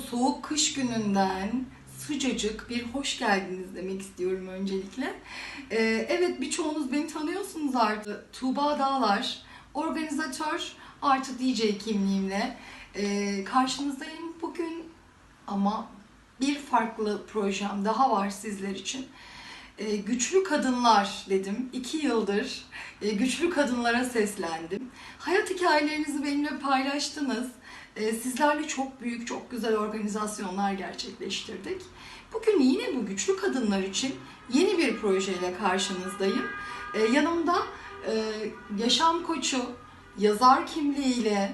soğuk kış gününden sıcacık bir hoş geldiniz demek istiyorum öncelikle. Ee, evet birçoğunuz beni tanıyorsunuz artık. Tuğba Dağlar, organizatör artı DJ kimliğimle ee, karşınızdayım bugün ama bir farklı projem daha var sizler için. Ee, güçlü kadınlar dedim. İki yıldır e, güçlü kadınlara seslendim. Hayat hikayelerinizi benimle paylaştınız. Ee, sizlerle çok büyük, çok güzel organizasyonlar gerçekleştirdik. Bugün yine bu güçlü kadınlar için yeni bir projeyle karşınızdayım. Ee, yanımda e, yaşam koçu, yazar kimliğiyle,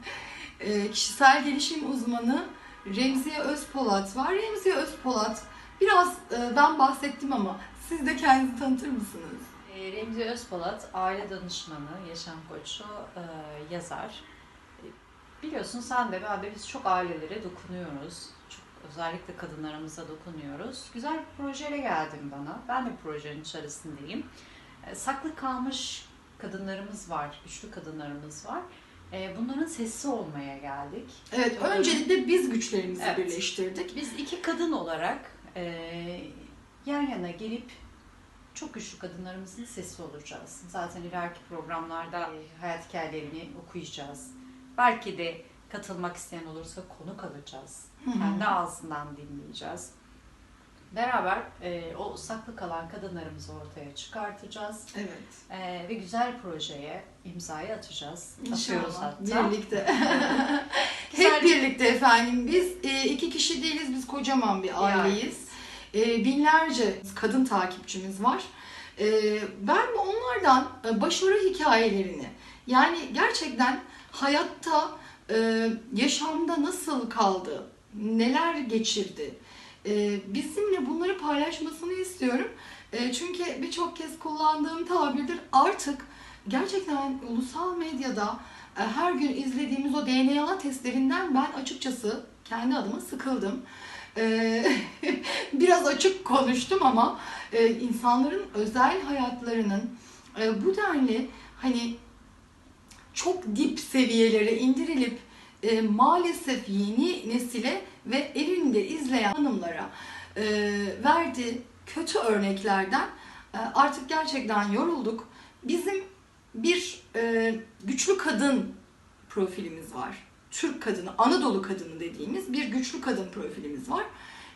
e, kişisel gelişim uzmanı Remziye Özpolat var. Remziye Özpolat, biraz e, bahsettim ama siz de kendinizi tanıtır mısınız? E, Remzi Özpolat, aile danışmanı, yaşam koçu, yazar. Biliyorsun sen de ben de biz çok ailelere dokunuyoruz. Çok özellikle kadınlarımıza dokunuyoruz. Güzel bir projeyle geldin bana. Ben de projenin içerisindeyim. E, Saklı kalmış kadınlarımız var, güçlü kadınlarımız var. E, Bunların sesi olmaya geldik. Evet, öncelikle biz güçlerimizi Evet. birleştirdik. Biz iki kadın olarak e, yan yana gelip çok güçlü kadınlarımızın sesi olacağız. Zaten ileriki programlarda hayat hikayelerini okuyacağız. Belki de katılmak isteyen olursa konuk alacağız. Hı hı. Kendi ağzından dinleyeceğiz. Beraber e, o saklı kalan kadınlarımızı ortaya çıkartacağız. Evet. E, ve güzel projeye imzayı atacağız. Atıyoruz İnşallah hatta. birlikte. Hep birlikte efendim. Biz e, iki kişi değiliz, biz kocaman bir aileyiz. E, binlerce kadın takipçimiz var. E, ben onlardan başarı hikayelerini, yani gerçekten hayatta, e, yaşamda nasıl kaldı, neler geçirdi, e, bizimle bunları paylaşmasını istiyorum. E, çünkü birçok kez kullandığım tabirdir artık gerçekten ulusal medyada her gün izlediğimiz o DNA testlerinden ben açıkçası kendi adıma sıkıldım. Biraz açık konuştum ama insanların özel hayatlarının bu denli hani çok dip seviyelere indirilip e, maalesef yeni nesile ve evinde izleyen hanımlara e, verdiği kötü örneklerden e, artık gerçekten yorulduk. Bizim bir e, güçlü kadın profilimiz var. Türk kadını, Anadolu kadını dediğimiz bir güçlü kadın profilimiz var.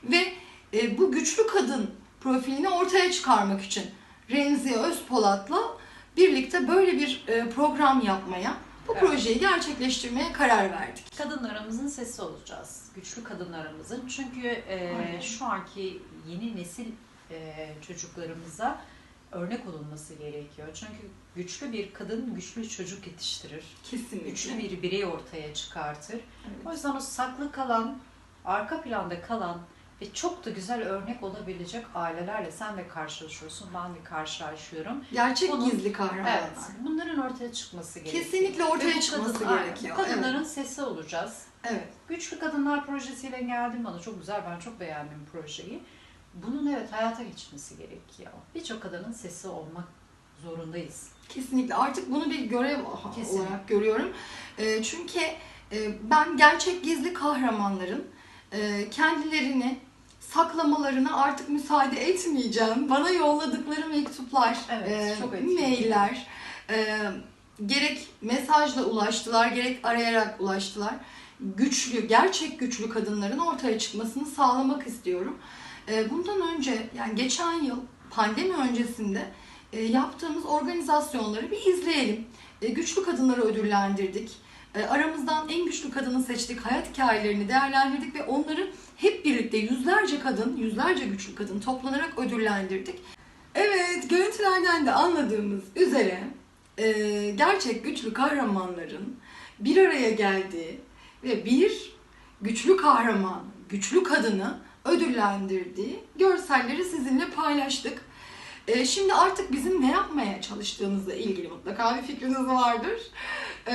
Ve e, bu güçlü kadın profilini ortaya çıkarmak için Remziye Özpolat'la birlikte böyle bir e, program yapmaya, bu Evet. projeyi gerçekleştirmeye karar verdik. Kadınlarımızın sesi olacağız. Güçlü kadınlarımızın. Çünkü e, Aynen. şu anki yeni nesil e, çocuklarımıza örnek olunması gerekiyor. Çünkü güçlü bir kadın güçlü çocuk yetiştirir. Kesinlikle. Güçlü bir birey ortaya çıkartır. O Evet. yüzden o saklı kalan, arka planda kalan ve çok da güzel örnek olabilecek ailelerle sen de karşılaşıyorsun, ben de karşılaşıyorum. Gerçek Bunun- gizli kahramanlar. Evet, bunların ortaya çıkması gerekiyor. Kesinlikle ortaya çıkması kadın- aynen, gerekiyor. Bu kadınların sesi olacağız. Evet. Güçlü Kadınlar Projesi'yle geldin bana. Çok güzel, ben çok beğendim projeyi. Bunun evet hayata geçmesi gerekiyor. Birçok kadının sesi olmak zorundayız. Kesinlikle artık bunu bir görev Kesinlikle. olarak görüyorum. E, çünkü e, ben gerçek gizli kahramanların kendilerini saklamalarına artık müsaade etmeyeceğim. Bana yolladıkları mektuplar, Evet, e, mailler, e, gerek mesajla ulaştılar, gerek arayarak ulaştılar. Güçlü, gerçek güçlü kadınların ortaya çıkmasını sağlamak istiyorum. E, bundan önce, yani geçen yıl pandemi öncesinde e, yaptığımız organizasyonları bir izleyelim. E, güçlü kadınları ödüllendirdik. E, aramızdan en güçlü kadını seçtik. Hayat hikayelerini değerlendirdik ve onları hep birlikte yüzlerce kadın, yüzlerce güçlü kadın toplanarak ödüllendirdik. Evet, görüntülerden de anladığımız üzere e, gerçek güçlü kahramanların bir araya geldiği ve bir güçlü kahraman, güçlü kadını ödüllendirdiği görselleri sizinle paylaştık. E, şimdi artık bizim ne yapmaya çalıştığımızla ilgili mutlaka bir fikriniz vardır. E,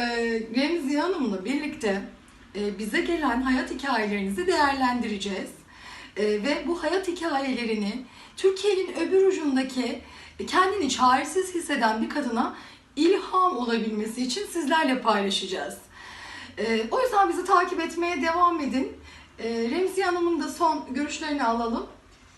Remziye Hanım'la birlikte e, bize gelen hayat hikayelerinizi değerlendireceğiz. E, ve bu hayat hikayelerini Türkiye'nin öbür ucundaki kendini çaresiz hisseden bir kadına ilham olabilmesi için sizlerle paylaşacağız. E, o yüzden bizi takip etmeye devam edin. E, Remziye Hanım'ın da son görüşlerini alalım.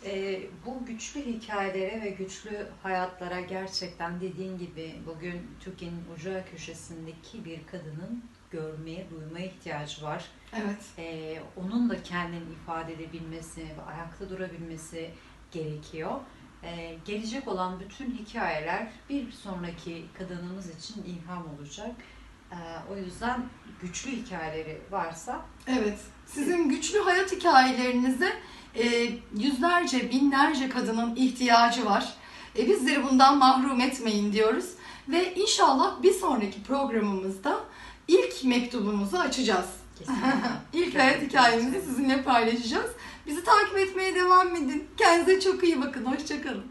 Ee, bu güçlü hikayelere ve güçlü hayatlara gerçekten dediğin gibi bugün Türkiye'nin ucu köşesindeki bir kadının görmeye, duymaya ihtiyacı var. Evet. Ee, onun da kendini ifade edebilmesi ve ayakta durabilmesi gerekiyor. Ee, gelecek olan bütün hikayeler bir sonraki kadınımız için ilham olacak. Ee, o yüzden güçlü hikayeleri varsa Evet. Sizin güçlü hayat hikayelerinize e, yüzlerce, binlerce kadının ihtiyacı var. E, bizleri bundan mahrum etmeyin diyoruz. Ve inşallah bir sonraki programımızda ilk mektubumuzu açacağız. İlk hayat hikayemizi sizinle paylaşacağız. Bizi takip etmeye devam edin. Kendinize çok iyi bakın. Hoşçakalın.